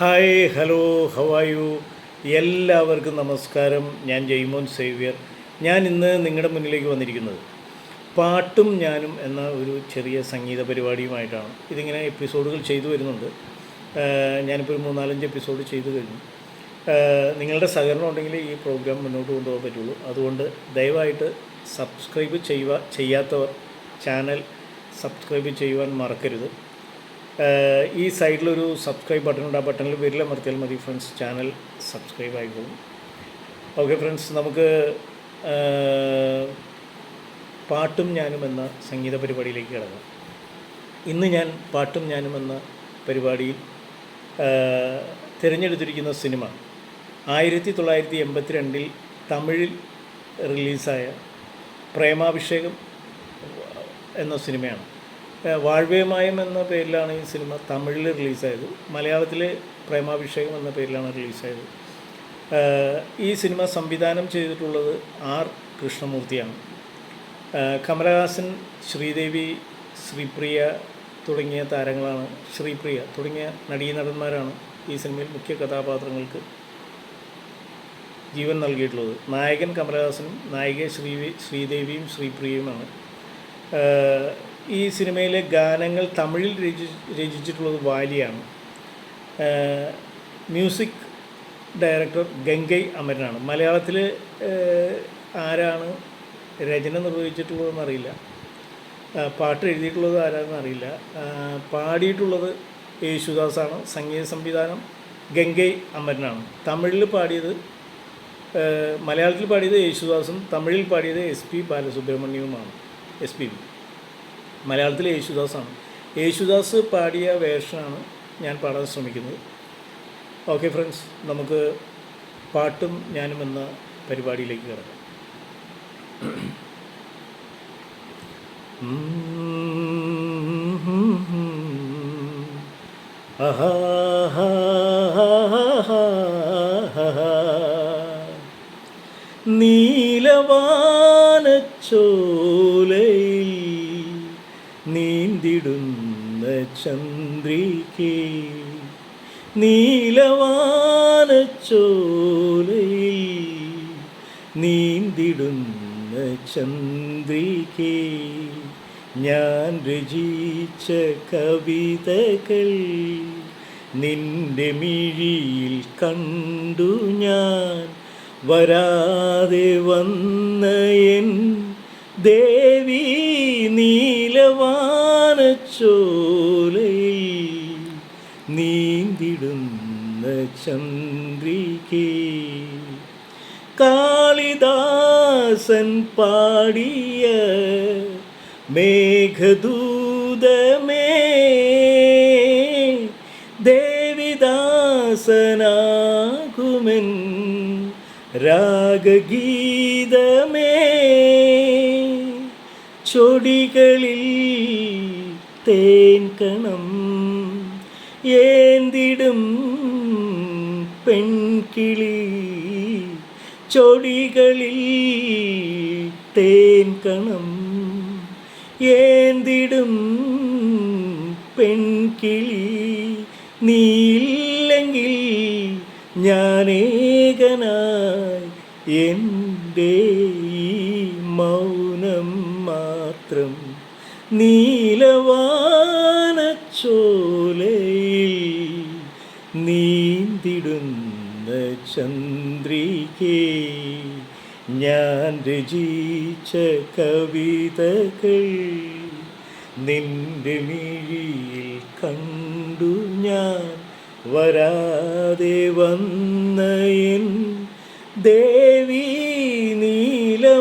Hi hello ഹവായു എല്ലാവർക്കും നമസ്കാരം. ഞാൻ ജയ്മോൻ സേവ്യർ. ഞാൻ ഇന്ന് നിങ്ങളുടെ മുന്നിലേക്ക് വന്നിരിക്കുന്നത് പാട്ടും ഞാനും എന്ന ഒരു ചെറിയ സംഗീത പരിപാടിയുമായിട്ടാണ്. ഇതിങ്ങനെ എപ്പിസോഡുകൾ ചെയ്തു വരുന്നുണ്ട്. ഞാനിപ്പോൾ ഒരു മൂന്നാലഞ്ച് എപ്പിസോഡ് ചെയ്തു കഴിഞ്ഞു. നിങ്ങളുടെ സഹകരണം ഉണ്ടെങ്കിൽ ഈ പ്രോഗ്രാം മുന്നോട്ട് കൊണ്ടുപോകാൻ പറ്റുള്ളൂ. അതുകൊണ്ട് ദയവായിട്ട് സബ്സ്ക്രൈബ് ചെയ്യുക. ചെയ്യാത്തവർ ചാനൽ സബ്സ്ക്രൈബ് ചെയ്യുവാൻ മറക്കരുത്. ഈ സൈഡിലൊരു സബ്സ്ക്രൈബ് ബട്ടൺ ഉണ്ട്. ആ ബട്ടണിൽ വിരലമർത്തിയാൽ മതി ഫ്രണ്ട്സ് ചാനൽ സബ്സ്ക്രൈബ് ആയിക്കോളും ഓക്കെ ഫ്രണ്ട്സ് നമുക്ക് പാട്ടും ഞാനും എന്ന സംഗീത പരിപാടിയിലേക്ക് കിടക്കാം. ഇന്ന് ഞാൻ പാട്ടും ഞാനും എന്ന പരിപാടിയിൽ തിരഞ്ഞെടുത്തിരിക്കുന്ന സിനിമ ആയിരത്തി തൊള്ളായിരത്തി എൺപത്തി രണ്ടിൽ തമിഴിൽ റിലീസായ പ്രേമാഭിഷേകം എന്ന സിനിമയാണ്. വാഴ്വേമായം എന്ന പേരിലാണ് ഈ സിനിമ തമിഴിൽ റിലീസായത്. മലയാളത്തിൽ പ്രേമാഭിഷേകം എന്ന പേരിലാണ് റിലീസായത്. ഈ സിനിമ സംവിധാനം ചെയ്തിട്ടുള്ളത് ആർ കൃഷ്ണമൂർത്തിയാണ്. കമലഹാസൻ ശ്രീദേവി ശ്രീപ്രിയ തുടങ്ങിയ താരങ്ങളാണ്. ശ്രീപ്രിയ തുടങ്ങിയ നടീനടന്മാരാണ് ഈ സിനിമയിൽ മുഖ്യ കഥാപാത്രങ്ങൾക്ക് ജീവൻ നൽകിയിട്ടുള്ളത്. നായകൻ കമലഹാസനും നായിക ശ്രീ ശ്രീദേവിയും ശ്രീപ്രിയയുമാണ്. ഈ സിനിമയിലെ ഗാനങ്ങൾ തമിഴിൽ രചി രചിച്ചിട്ടുള്ളത് വാലിയാണ് മ്യൂസിക് ഡയറക്ടർ ഗംഗൈ അമരനാണ്. മലയാളത്തിൽ ആരാണ് രചന നിർവഹിച്ചിട്ടുള്ളതെന്ന് അറിയില്ല. പാട്ട് എഴുതിയിട്ടുള്ളത് ആരാണെന്ന് അറിയില്ല. പാടിയിട്ടുള്ളത് യേശുദാസാണ്. സംഗീത സംവിധാനം ഗംഗൈ അമരനാണ്. തമിഴിൽ പാടിയത് മലയാളത്തിൽ പാടിയത് യേശുദാസും തമിഴിൽ പാടിയത് എസ് പി ബാലസുബ്രഹ്മണ്യവുമാണ്. എസ് പി മലയാളത്തിൽ യേശുദാസാണ്. യേശുദാസ് പാടിയ വേഷമാണ് ഞാൻ പാടാൻ ശ്രമിക്കുന്നത്. ഓക്കെ ഫ്രണ്ട്സ് നമുക്ക് പാട്ടും ഞാനും എന്ന പരിപാടിയിലേക്ക് കിടക്കാം. നീലവാനച്ചോലയിൽ നീന്തിടുന്ന ചന്ദ്രികേ നീലവാനച്ചോലയിൽ നീന്തിടുന്ന ചന്ദ്രികേ ഞാൻ രചിച്ച കവിതകൾ നിന്റെ മിഴിയിൽ കണ്ടു ഞാൻ. വരാതെ വന്ന എൻ ദേവി നീലവാനച്ചോലയിൽ നീന്തിടുന്ന ചന്ദ്രികേ. കാളിദാസൻ പാടിയ മേഘദൂതമേ ദേവിദാസനാകുമെൻ രാഗഗീതമേ. ചൊടികളിൽ തേൻകണം ഏന്തിടും പെൺകിളി ചൊടികളിൽ തേൻകണം ഏന്തിടും പെൺകിളി നീല്ലെങ്കിൽ ഞാനേകനായി എന്റെ മൗനം മൗനം മാത്രം നീലവാനച്ചോലയിൽ നീന്തിടുന്ന ചന്ദ്രികേ ഞാൻ രചിച്ച കവിതകൾ നിന്റെ മിഴിയിൽ കണ്ടു ഞാൻ. വരാതെ വന്ന ദേവി നീലവാനച്ചോലയിൽ